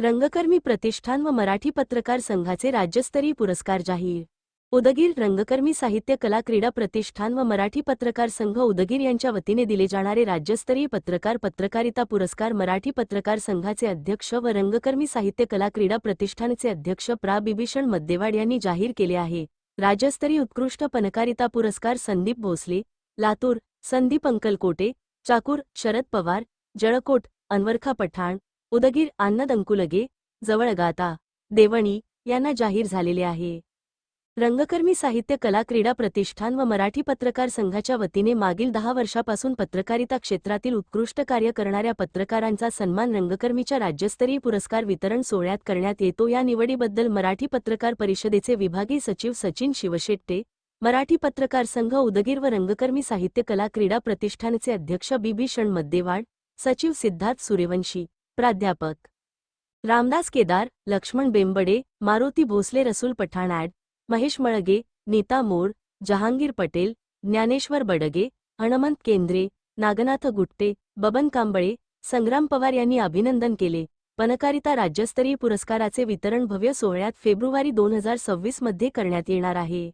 रंगकर्मी प्रतिष्ठान व मराठी पत्रकार संघाचे राज्यस्तरीय पुरस्कार जाहीर. उदगीर रंगकर्मी साहित्य कला क्रीडा प्रतिष्ठान व मराठी पत्रकार संघ उदगीर यांच्या वतीने दिले जाणारे राज्यस्तरीय पत्रकार पत्रकारिता पुरस्कार मराठी पत्रकार संघाचे अध्यक्ष व रंगकर्मी साहित्य कला क्रीडा प्रतिष्ठानचे अध्यक्ष प्रा. बिभीषण मद्देवाड यांनी जाहीर केले आहे. राज्यस्तरीय उत्कृष्ट पनकारिता पुरस्कार संदीप भोसले लातूर संदीप अंकलकोटे चाकूर शरद पवार जळकोट अनवरखा पठाण उदगीर अन्नदंकुलगे जवळ जवळगाता देवणी यांना जाहीर झालेले आहे. रंगकर्मी साहित्य कला क्रीडा प्रतिष्ठान व मराठी पत्रकार संघाच्या वतीने मागील दहा वर्षापासून पत्रकारिता क्षेत्रातील उत्कृष्ट कार्य करणाऱ्या पत्रकारांचा सन्मान रंगकर्मीच्या राज्यस्तरीय पुरस्कार वितरण सोहळ्यात करण्यात येतो. या निवडीबद्दल मराठी पत्रकार परिषदेचे विभागीय सचिव सचिन शिवशेट्टे मराठी पत्रकार संघ उदगीर व रंगकर्मी साहित्य कला क्रीडा प्रतिष्ठानचे अध्यक्ष बी बिभीषण मद्देवाड सचिव सिद्धार्थ सूर्यवंशी प्राध्यापक. रामदास केदार लक्ष्मण बेंबडे मारुती भोसले रसूल पठाण ॲड महेश मळगे नीता मोर जहांगीर पटेल ज्ञानेश्वर बडगे हणमंत केंद्रे नागनाथ गुट्टे बबन कांबळे संग्राम पवार यांनी अभिनंदन केले. पनकारिता राज्यस्तरीय पुरस्काराचे वितरण भव्य सोहळ्यात फेब्रुवारी दोन हजार सव्वीसमध्ये करण्यात येणार आहे.